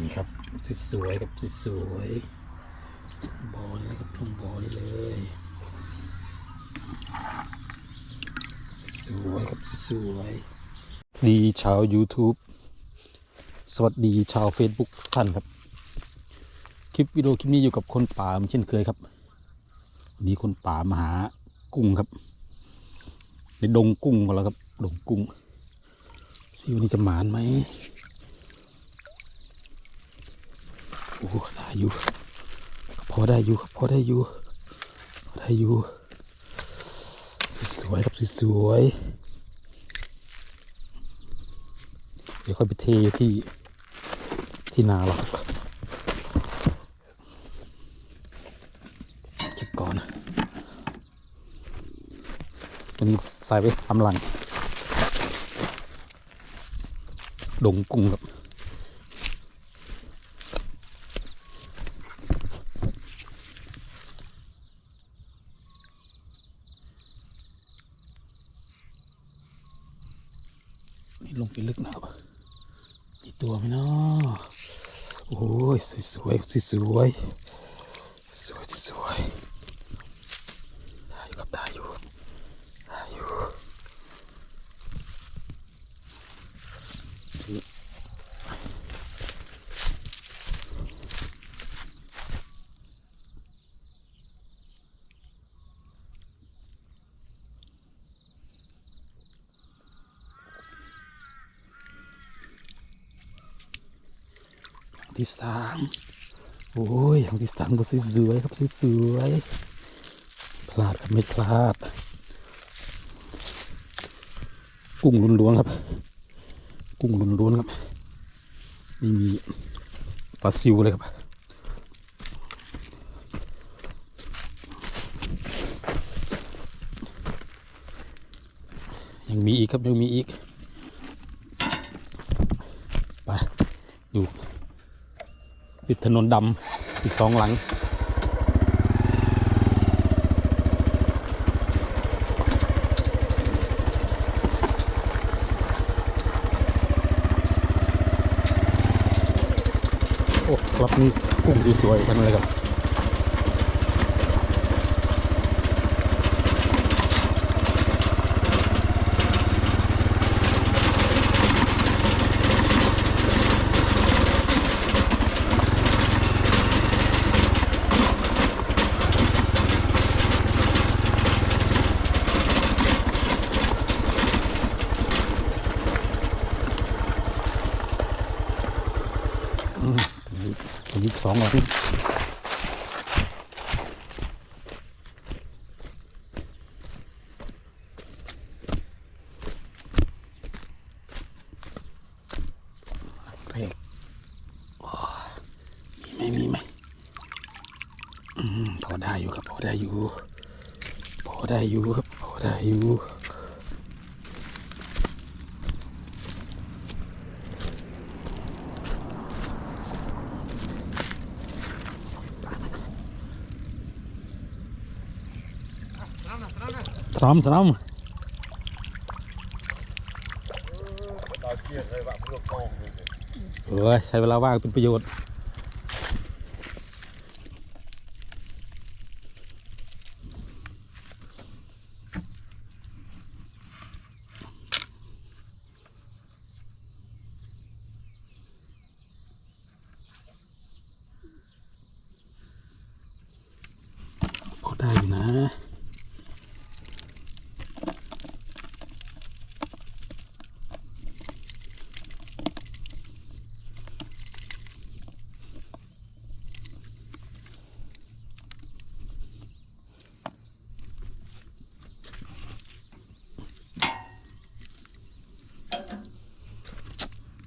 นี่ครับสวยๆครับสวยๆบอนี่นะครับทุ่งบอนี่เลยสวยครับสวยดีชาว YouTube สวัสดีชาว Facebook ทุกท่านครับ คลิปวิดีโอคลิปนี้อยู่กับคนป่าเหมือนเช่นเคยครับวันนี้คนป่ามาหากุ้งครับในดงกุ้งของเราครับดงกุ้งซิวันนี้จะหมานไหม โอ้ได้อยู่ พอได้อยู่ครับพอได้อยู่พอได้อยู่สวยๆครับสวยๆเดี๋ยวค่อยไปเทที่ที่นาเราครับเก็บก่อนนะตัวนี้ใส่ไว้สามหลังดงกุ้งครับ นี่ลงไปลึกนะครับมีตัวไหมเนาะโอ้ย สวยสวยสวยสวยสวยสวยได้อยู่ครับได้อยู่ได้อยู่อย่าง ที่สามโอ้ยอย่างที่สามก็สวยสวยๆครับสวยสวยๆพลาดครับไม่พลาด กุ้งล้วนๆครับ กุ้งล้วนๆครับไม่มีปลาซิวเลยครับยังมีอีกครับยังมีอีก ไป อยู่ ติดถนนดำอีกสองหลัง โอ้ครับนี่กุ้งสวยๆทั้งนั้นเลยครับ อีกอีก สองหลังเบรกโอ้มีไหมมีไหมอืมพอได้อยู่ครับพอได้อยู่ พอได้อยู่ครับพอได้อยู่ สนามสนามตาเกียนเลยว่ะเพื่อฟองเลย เออใช้เวลาว่างเป็นประโยชน์ พอได้อยู่นะ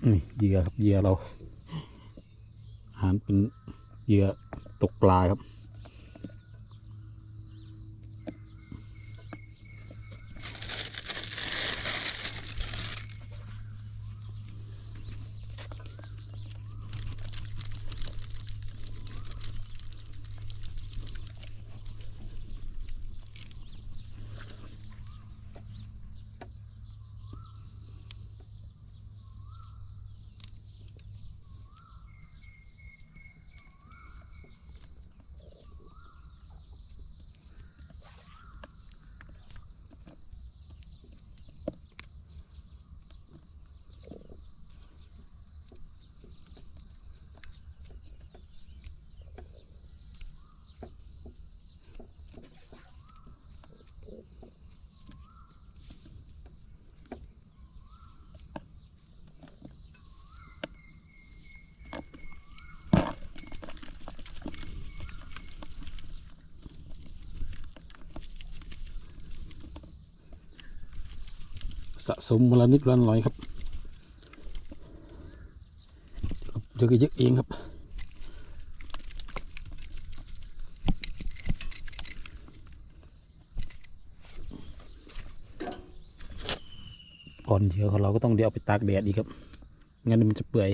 นี่เหยื่อครับเหยื่อเราอาหารเป็นเหยื่อตกปลาครับ สะสมมาละนิดละหน่อยครับ เดี๋ยวก็เยอะเองครับก่อนเดี๋ยวเราก็ต้องเดี๋ยวไปตากแดดอีกครับ งั้นมันจะเปื่อย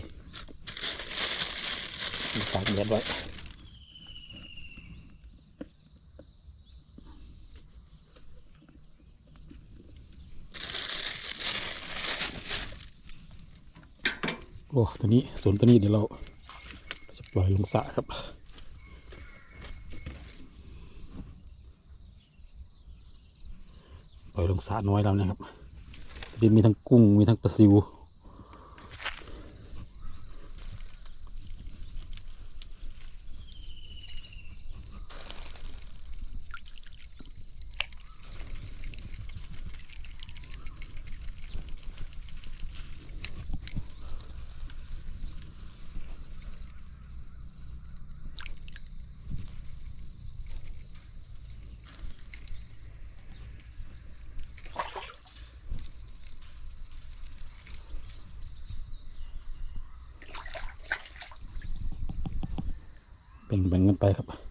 ตากแดดไว้ โอ้ตัวนี้สวนตัวนี้เดี๋ยวเราจะปล่อยลงสระครับปล่อยลงสระน้อยแล้วนะครับเดี๋ยวมีทั้งกุ้งมีทั้งปลาซิว แบ่งแบ่งกันไปครับ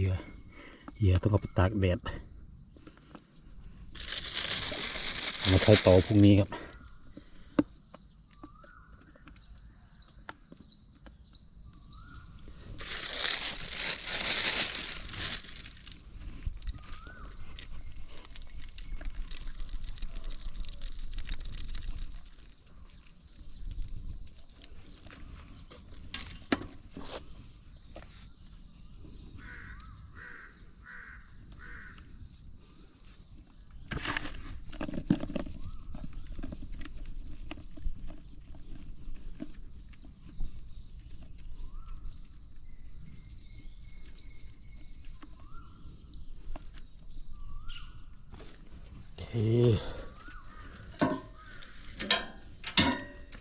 เหยื่อเหยื่อต้องเอาไปตากแดดมาใช้ต่อพรุ่งนี้ครับ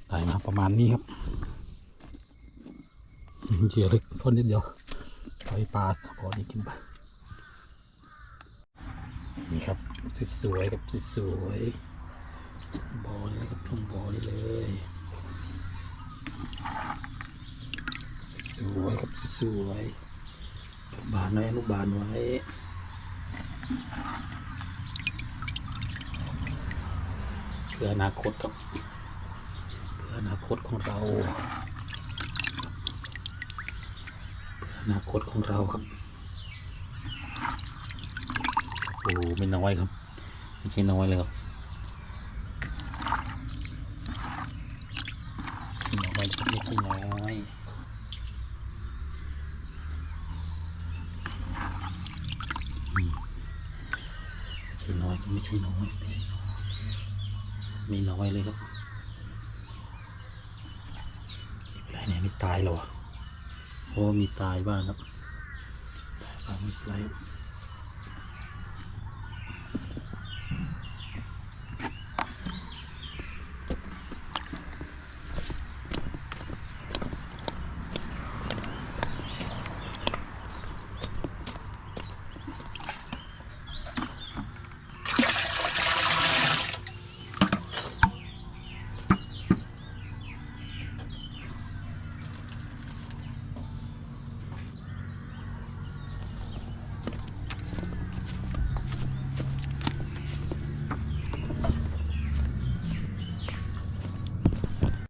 ได้มาประมาณนี้ครับเหยื่อเล็กพอนิดเดียวปล่อยปลาพอดีกินไปนี่ครับสวยๆกับสวยๆบอนี่เลยครับทุ่งบอนี่เลยสวยๆครับสวยๆบานไว้ลูกบานไว้ เพื่ออนาคตครับ เพื่ออนาคตของเรา เพื่ออนาคตของเราครับ โอ้ไม่น้อยครับ ไม่ใช่น้อยเลยครับไม่ใช่น้อยไม่ใช่น้อยไม่ใช่น้อยไม่ใช่น้อย ไม่ใช่น้อยมีน้อยเลยครับอะไรเนี่ยมีตายหรอวะโอ้มีตายบ้างครับตายบ้างไม่เป็นไร